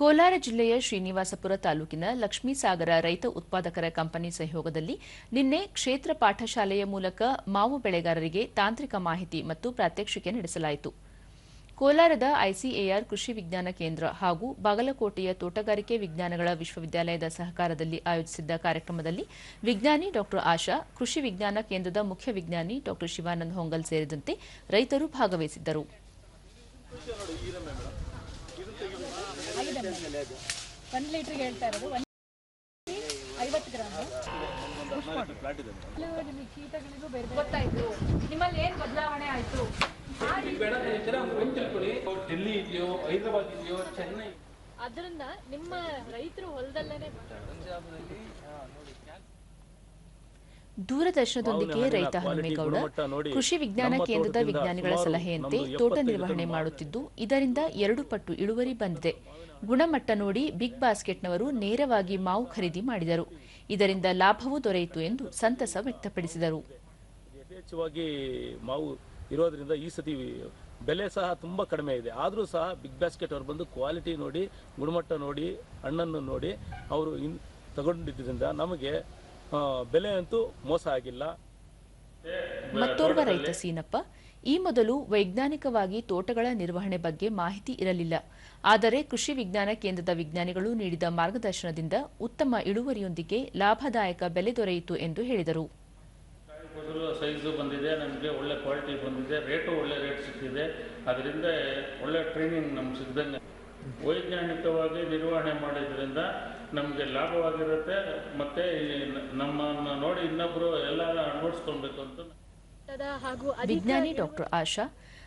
ಕೋಲಾರ ಜಿಲ್ಲೆಯ ಶ್ರೀನಿವಾಸಪುರ ತಾಲೂಕಿನ ಲಕ್ಷ್ಮೀಸಾಗರ ರೈತ ಉತ್ಪಾದಕರ ಕಂಪನಿ ಸಹಯೋಗದಲ್ಲಿ ನಿನ್ನೆ ಕ್ಷೇತ್ರ ಪಾಠಶಾಲೆಯ ಮೂಲಕ ಮಾವು ಬೆಳೆಗಾರರಿಗೆ ತಾಂತ್ರಿಕ ಮಾಹಿತಿ ಮತ್ತು ಪ್ರಾತ್ಯಕ್ಷಿಕೆ ನಡೆಸಲಾಯಿತು. ಕೋಲಾರದ ಐಸಿಎಆರ್ ಕೃಷಿ ವಿಜ್ಞಾನ ಕೇಂದ್ರ ಹಾಗೂ ಬಾಗಲಕೋಟೆಯ ತೋಟಗಾರಿಕೆ ವಿಜ್ಞಾನಗಳ ವಿಶ್ವವಿದ್ಯಾಲಯದ ಸಹಕಾರದಲ್ಲಿ ಆಯೋಜಿಸಿದ್ದ ಕಾರ್ಯಕ್ರಮದಲ್ಲಿ ವಿಜ್ಞಾನಿ ಡಾ ಆಶಾ, ಕೃಷಿ ವಿಜ್ಞಾನ ಕೇಂದ್ರದ ಮುಖ್ಯ ವಿಜ್ಞಾನಿ ಡಾ ಶಿವಾನಂದ ಹೊಂಗಲ್ ಸೇರಿದಂತೆ ರೈತರು ಭಾಗವಹಿಸಿದ್ದರು. ಒಂದು ಲೀಟರ್ ಹೇಳ್ತಾ ಇರೋದು. ಒಂದು ಐವತ್ತು ಗ್ರಾಮ್. ನಿಮಗೆ ಕೀಟಗಳಿಗೂ ಬೇರೆ ಗೊತ್ತಾಯ್ತು. ನಿಮ್ಮಲ್ಲಿ ಏನು ಬದಲಾವಣೆ ಆಯ್ತು? ಡೆಲ್ಲಿ ಇದೆಯೋ ಹೈದರಾಬಾದ್ ಇದೆಯೋ ಚೆನ್ನೈ. ಅದರಿಂದ ನಿಮ್ಮ ರೈತರು ಹೊಲದಲ್ಲೇನೆ ದೂರದರ್ಶನದೊಂದಿಗೆ ರೈತ ಹನುಮೇಗೌಡ ಕೃಷಿ ವಿಜ್ಞಾನ ಕೇಂದ್ರದ ವಿಜ್ಞಾನಿಗಳ ಸಲಹೆಯಂತೆ ತೋಟ ನಿರ್ವಹಣೆ ಮಾಡುತ್ತಿದ್ದು ಇದರಿಂದ ಎರಡು ಪಟ್ಟು ಇಳುವರಿ ಬಂದಿದೆ. ಗುಣಮಟ್ಟ ನೋಡಿ ಬಿಗ್ ಬಾಸ್ಕೆಟ್ನವರು ನೇರವಾಗಿ ಮಾವು ಖರೀದಿ ಮಾಡಿದರು. ಇದರಿಂದ ಲಾಭವೂ ದೊರೆಯಿತು ಎಂದು ಸಂತಸ ವ್ಯಕ್ತಪಡಿಸಿದರು. ಯಥೇಚ್ಛವಾಗಿ ಮಾವು ಇರೋದ್ರಿಂದ ಈ ಸತಿ ಬೆಲೆ ಸಹ ತುಂಬ ಕಡಿಮೆ ಇದೆ. ಆದರೂ ಸಹ ಬಿಗ್ ಬಾಸ್ಕೆಟ್ ಅವರು ಬಂದು ಕ್ವಾಲಿಟಿ ನೋಡಿ ಗುಣಮಟ್ಟ ನೋಡಿ ಹಣ್ಣನ್ನು ನೋಡಿ ಅವರು ಇನ್ ತಗೊಂಡಿದ್ದರಿಂದ ನಮಗೆ ಬೆಲೆ ಅಂತೂ ಮೋಸ ಆಗಿಲ್ಲ. ಮತ್ತೋರ್ವ ರೈತ ಸೀನಪ್ಪ ಈ ಮೊದಲು ವೈಜ್ಞಾನಿಕವಾಗಿ ತೋಟಗಳ ನಿರ್ವಹಣೆ ಬಗ್ಗೆ ಮಾಹಿತಿ ಇರಲಿಲ್ಲ. ಆದರೆ ಕೃಷಿ ವಿಜ್ಞಾನ ಕೇಂದ್ರದ ವಿಜ್ಞಾನಿಗಳು ನೀಡಿದ ಮಾರ್ಗದರ್ಶನದಿಂದ ಉತ್ತಮ ಇಳುವರಿಯೊಂದಿಗೆ ಲಾಭದಾಯಕ ಬೆಲೆ ದೊರೆಯಿತು ಎಂದು ಹೇಳಿದರು. ಸೈಜು ಬಂದಿದೆ ನಮಗೆ ಒಳ್ಳೆ ಕ್ವಾಲಿಟಿ ಬಂದಿದೆ ರೇಟು ಒಳ್ಳೆ ರೇಟ್ ಸಿಕ್ಕಿದೆ. ಅದರಿಂದ ಒಳ್ಳೆ ಟ್ರೈನಿಂಗ್ ನಮ್ಗೆ ಸಿಗ್ದಂಗೆ. ವೈಜ್ಞಾನಿಕವಾಗಿ ನಿರ್ವಹಣೆ ಮಾಡೋದ್ರಿಂದ ನಮಗೆ ಲಾಭವಾಗಿರುತ್ತೆ ಮತ್ತೆ ನಮ್ಮನ್ನ ನೋಡಿ ಇನ್ನೊಬ್ಬರು ಎಲ್ಲ ಅಳವಡಿಸ್ಕೊಳ್ಬೇಕು ಅಂತ. ಹಾಗೂ ವಿಜ್ಞಾನಿ ಡಾಕ್ಟರ್ ಆಶಾ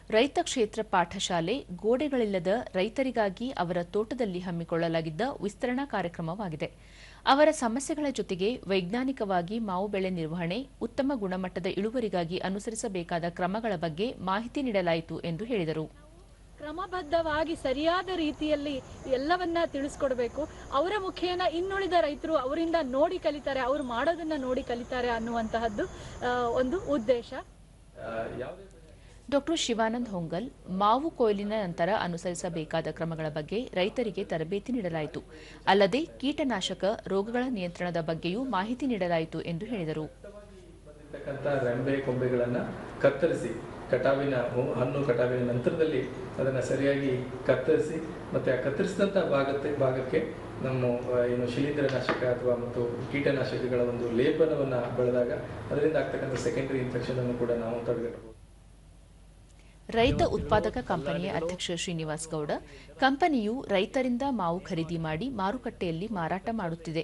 ರೈತ ಕ್ಷೇತ್ರ ಪಾಠಶಾಲೆ ಗೋಡೆಗಳಿಲ್ಲದ ರೈತರಿಗಾಗಿ ಅವರ ತೋಟದಲ್ಲಿ ಹಮ್ಮಿಕೊಳ್ಳಲಾಗಿದ್ದ ವಿಸ್ತರಣಾ ಕಾರ್ಯಕ್ರಮವಾಗಿದೆ. ಅವರ ಸಮಸ್ಯೆಗಳ ಜೊತೆಗೆ ವೈಜ್ಞಾನಿಕವಾಗಿ ಮಾವು ಬೆಳೆ ನಿರ್ವಹಣೆ ಉತ್ತಮ ಗುಣಮಟ್ಟದ ಇಳುವರಿಗಾಗಿ ಅನುಸರಿಸಬೇಕಾದ ಕ್ರಮಗಳ ಬಗ್ಗೆ ಮಾಹಿತಿ ನೀಡಲಾಯಿತು ಎಂದು ಹೇಳಿದರು. ಕ್ರಮಬದ್ಧವಾಗಿ ಸರಿಯಾದ ರೀತಿಯಲ್ಲಿ ಎಲ್ಲವನ್ನ ತಿಳಿಸ್ಕೊಡ್ಬೇಕು. ಅವರ ಮುಖೇನ ಇನ್ನುಳಿದ ರೈತರು ಅವರಿಂದ ನೋಡಿ ಕಲಿತಾರೆ ಅವ್ರು ಮಾಡೋದನ್ನ ನೋಡಿ ಕಲಿತಾರೆ ಅನ್ನುವಂತಹದ್ದು ಒಂದು ಉದ್ದೇಶ. ಡಾಕ್ಟರ್ ಶಿವಾನಂದ್ ಹೊಂಗಲ್ ಮಾವು ಕೊಯ್ಲಿನ ನಂತರ ಅನುಸರಿಸಬೇಕಾದ ಕ್ರಮಗಳ ಬಗ್ಗೆ ರೈತರಿಗೆ ತರಬೇತಿ ನೀಡಲಾಯಿತು. ಅಲ್ಲದೆ ಕೀಟನಾಶಕ ರೋಗಗಳ ನಿಯಂತ್ರಣದ ಬಗ್ಗೆಯೂ ಮಾಹಿತಿ ನೀಡಲಾಯಿತು ಎಂದು ಹೇಳಿದರು. ಕಟಾವಿನ ಹಣ್ಣು ಕಟಾವಿನ ನಂತರದಲ್ಲಿ ಅದನ್ನು ಸರಿಯಾಗಿ ಕತ್ತರಿಸಿ ಮತ್ತು ಆ ಕತ್ತರಿಸಿದಂಥ ಭಾಗಕ್ಕೆ ಭಾಗಕ್ಕೆ ನಮ್ಮ ಏನು ಶಿಲೀಂಧ್ರನಾಶಕ ಅಥವಾ ಮತ್ತು ಕೀಟನಾಶಕಗಳ ಒಂದು ಲೇಪನವನ್ನು ಬೆಳೆದಾಗ ಅದರಿಂದ ಆಗ್ತಕ್ಕಂಥ ಸೆಕೆಂಡರಿ ಇನ್ಫೆಕ್ಷನ್ ಅನ್ನು ಕೂಡ ನಾವು ತಡೆಗಟ್ಟಬಹುದು ರೈತ ಉತ್ಪಾದಕ ಕಂಪನಿಯ ಅಧ್ಯಕ್ಷ ಶ್ರೀನಿವಾಸ್ ಗೌಡ, ಕಂಪನಿಯು ರೈತರಿಂದ ಮಾವು ಖರೀದಿ ಮಾಡಿ ಮಾರುಕಟ್ಟೆಯಲ್ಲಿ ಮಾರಾಟ ಮಾಡುತ್ತಿದೆ.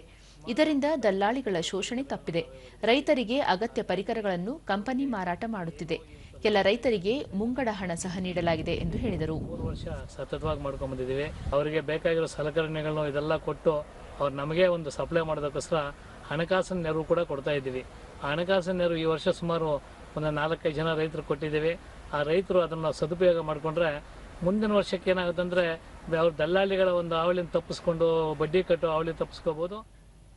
ಇದರಿಂದ ದಲ್ಲಾಳಿಗಳ ಶೋಷಣೆ ತಪ್ಪಿದೆ. ರೈತರಿಗೆ ಅಗತ್ಯ ಪರಿಕರಗಳನ್ನು ಕಂಪನಿ ಮಾರಾಟ ಮಾಡುತ್ತಿದೆ. ಕೆಲ ರೈತರಿಗೆ ಮುಂಗಡ ಹಣ ಸಹ ನೀಡಲಾಗಿದೆ ಎಂದು ಹೇಳಿದರು. ಮೂರು ವರ್ಷ ಸತತವಾಗಿ ಮಾಡ್ಕೊಂಡ್ ಬಂದಿದ್ದೀವಿ ಅವರಿಗೆ ಬೇಕಾಗಿರೋ ಸಲಕರಣೆಗಳನ್ನು ಇದೆಲ್ಲ ಕೊಟ್ಟು ಅವ್ರು ನಮಗೆ ಒಂದು ಸಪ್ಲೈ ಮಾಡೋದಕ್ಕೋಸ್ಕರ ಹಣಕಾಸಿನ ನೆರವು ಕೂಡ ಕೊಡ್ತಾ ಇದ್ದೀವಿ. ಆ ಹಣಕಾಸಿನ ನೆರವು ಈ ವರ್ಷ ಸುಮಾರು ಒಂದು ನಾಲ್ಕೈದು ಜನ ರೈತರು ಕೊಟ್ಟಿದ್ದೀವಿ. ಆ ರೈತರು ಅದನ್ನು ಸದುಪಯೋಗ ಮಾಡಿಕೊಂಡ್ರೆ ಮುಂದಿನ ವರ್ಷಕ್ಕೆ ಏನಾಗುತ್ತೆ ಅಂದರೆ ಅವ್ರ ದಲ್ಲಾಳಿಗಳ ಒಂದು ಅವಳಿನ ತಪ್ಪಿಸ್ಕೊಂಡು ಬಡ್ಡಿ ಕಟ್ಟು ಅವಳಿ ತಪ್ಪಿಸ್ಕೋಬೋದು.